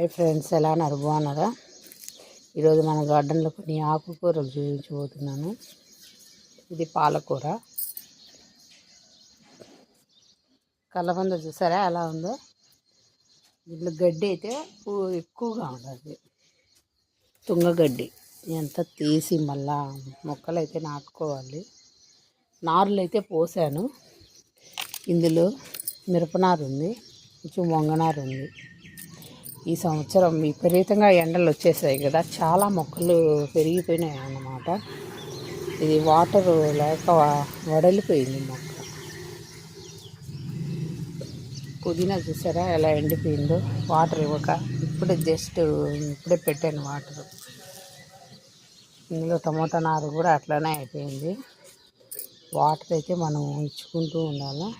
Hi friends ఎలా ఉన్నారు? బాగున్నారా? ఈరోజు మన గార్డెన్లో కొన్ని ఆకుకూరలు చూపించబోతున్నాను. ఇది పాలకూర. కలబంద చూసారా? ఎలా ఉందో? ఇంట్లో గడ్డి అయితే పూ- ఎక్కువగా ఉండదు తుంగగడ్డి ఎంత తీసి మళ్ళా మొక్కలు అయితే నాటుకోవాలి. నారులు అయితే పోసాను. ఇందులో మిరపనారు ఉంది కొంచెం వంగనారు ఉంది. ఈ సంవత్సరం విపరీతంగా ఎండలు వచ్చేసాయి కదా. చాలా మొక్కలు పెరిగిపోయినాయి అన్నమాట. ఇది వాటర్ లేక వడలిపోయింది మొక్క. పుదీనా చూసారా ఎలా ఎండిపోయిందో? వాటర్ ఇవ్వక ఇప్పుడే జస్ట్ ఇప్పుడే పెట్టాను వాటర్. ఇందులో టమోటా నారు కూడా అట్లానే అయిపోయింది. వాటర్ అయితే మనం ఇచ్చుకుంటూ ఉండాలి?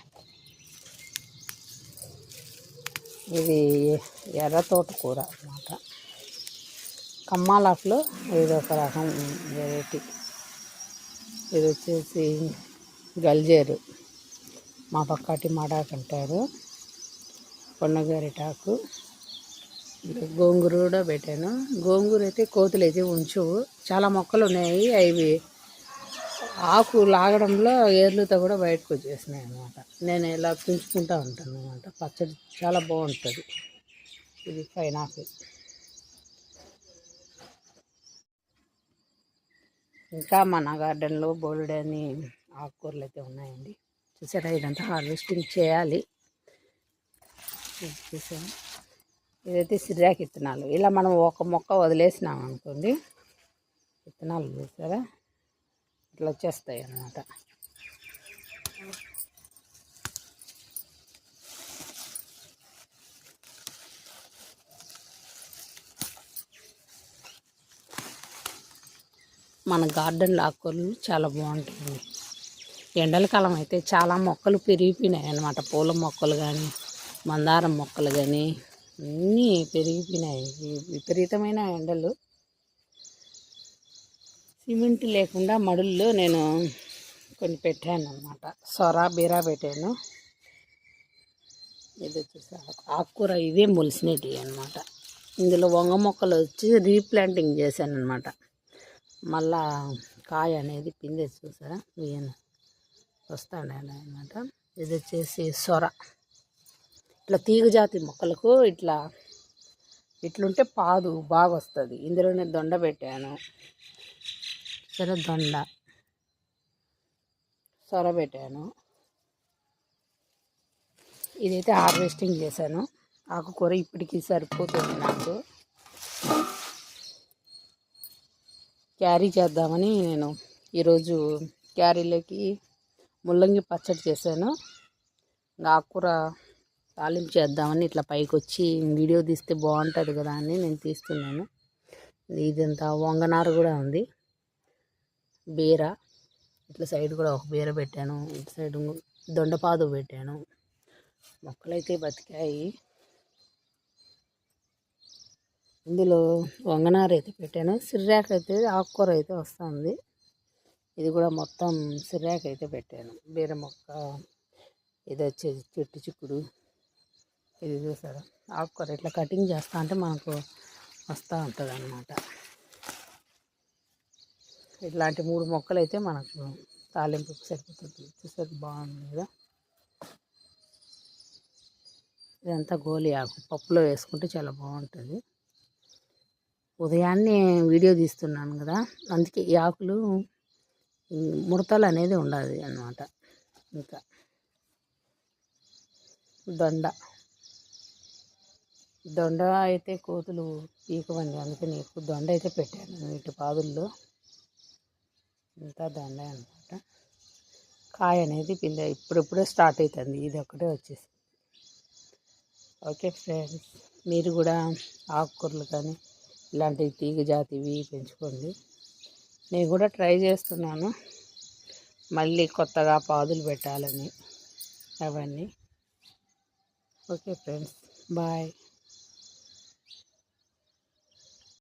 ఇది ఎర్ర తోటకూర అన్నమాట. కమ్మాలాకులో ఇది ఒక రకం వెరైటీ ఇది వచ్చేసి గల్జేరు. మా పక్కటి మడాకు అంటారు. పొన్నగారిటాకు గోంగూర కూడా పెట్టాను. గోంగూర అయితే కోతులు అయితే ఉంచవు. చాలా మొక్కలు ఉన్నాయి. అవి ఆకు లాగడంలో ఏర్లతో కూడా బయటకు వచ్చేసినాయి అనమాట నేను ఇలా పెంచుకుంటూ ఉంటాను అనమాట పచ్చడి చాలా బాగుంటుంది. ఇది పైనాపిల్ ఇంకా మన గార్డెన్లో బోల్డని ఆకుకూరలు అయితే ఉన్నాయండి. చూసారా ఇదంతా హార్వెస్టింగ్ చేయాలి. ఇది ఇదైతే సిర్రాకి విత్తనాలు. ఇలా మనం ఒక మొక్క వదిలేసినాం అనుకోండి విత్తనాలు చూసారా? ఇట్లా వచ్చేస్తాయి అన్నమాట మన గార్డెన్ ఆకుకూరలు చాలా బాగుంటుంది. ఎండల కాలం అయితే చాలా మొక్కలు పెరిగిపోయినాయి అన్నమాట పూల మొక్కలు కానీ మందారం మొక్కలు కానీ అన్నీ పెరిగిపోయినాయి. విపరీతమైన ఎండలు. సిమెంట్ లేకుండా మడుల్లో నేను కొన్ని పెట్టాను అనమాట సొర బీరా పెట్టాను. ఇది వచ్చేసి ఆకుకూర ఇవే మొలిసినవి అనమాట ఇందులో వంగ మొక్కలు వచ్చి రీప్లాంటింగ్ చేశాను అనమాట మళ్ళా కాయ అనేది పిందే చూసారా? ఈయన వస్తాడు అనమాట ఇది వచ్చేసి సొర. ఇట్లా తీగజాతి మొక్కలకు ఇట్లా ఇట్లుంటే పాదు బాగా వస్తుంది ఇందులోనే దొండ పెట్టాను. సరే దొండ సొరబెట్టాను. ఇదైతే హార్వెస్టింగ్ చేశాను. ఆకుకూర ఇప్పటికీ సరిపోతుంది నాకు. క్యారీ చేద్దామని నేను ఈరోజు క్యారీలోకి ముల్లంగి పచ్చడి చేశాను. ఆకుకూర తాలింపు చేద్దామని ఇట్లా పైకి వచ్చి వీడియో తీస్తే బాగుంటుంది కదా అని నేను తీస్తున్నాను. ఇదంతా వంగనారు కూడా ఉంది. బీర ఇట్లా సైడ్ కూడా ఒక బీర పెట్టాను. ఇటు సైడ్ దొండపాదు పెట్టాను. మొక్కలైతే బతికాయి. ఇందులో వంగనారు అయితే పెట్టాను. సిర్రాక్ అయితే ఆకుకూర అయితే వస్తుంది. ఇది కూడా మొత్తం సిర్రాక్ అయితే పెట్టాను. బీర మొక్క ఇది వచ్చేది చెట్టు చిక్కుడు. ఇది చూసారా? ఆకుకూర ఇట్లా కటింగ్ చేస్తా అంటే మనకు వస్తూ ఉంటుంది అన్నమాట ఇట్లాంటి మూడు మొక్కలు అయితే మనకు తాలింపుకి సరిపోతుంది. చూసారు బాగుంది కదా? ఇదంతా గోలి ఆకు. పప్పులో వేసుకుంటే చాలా బాగుంటుంది. ఉదయాన్నే వీడియో తీస్తున్నాను కదా. అందుకే ఈ ఆకులు ముడతలు అనేది ఉండదు అన్నమాట. ఇంకా దొండ. దొండ అయితే కోతులు పీకవండి అందుకని ఎక్కువ దొండ అయితే పెట్టాను. ఇటు పాదుల్లో ఇంత దండే అనమాట కాయ అనేది పింద ఇప్పుడిప్పుడే స్టార్ట్ అవుతుంది ఇది ఒకటే వచ్చేసి. ఓకే ఫ్రెండ్స్ మీరు కూడా ఆకుకూరలు కానీ ఇలాంటి తీగ జాతివి పెంచుకోండి. నేను కూడా ట్రై చేస్తున్నాను. మళ్ళీ కొత్తగా పాదులు పెట్టాలని అవన్నీ. Okay friends bye.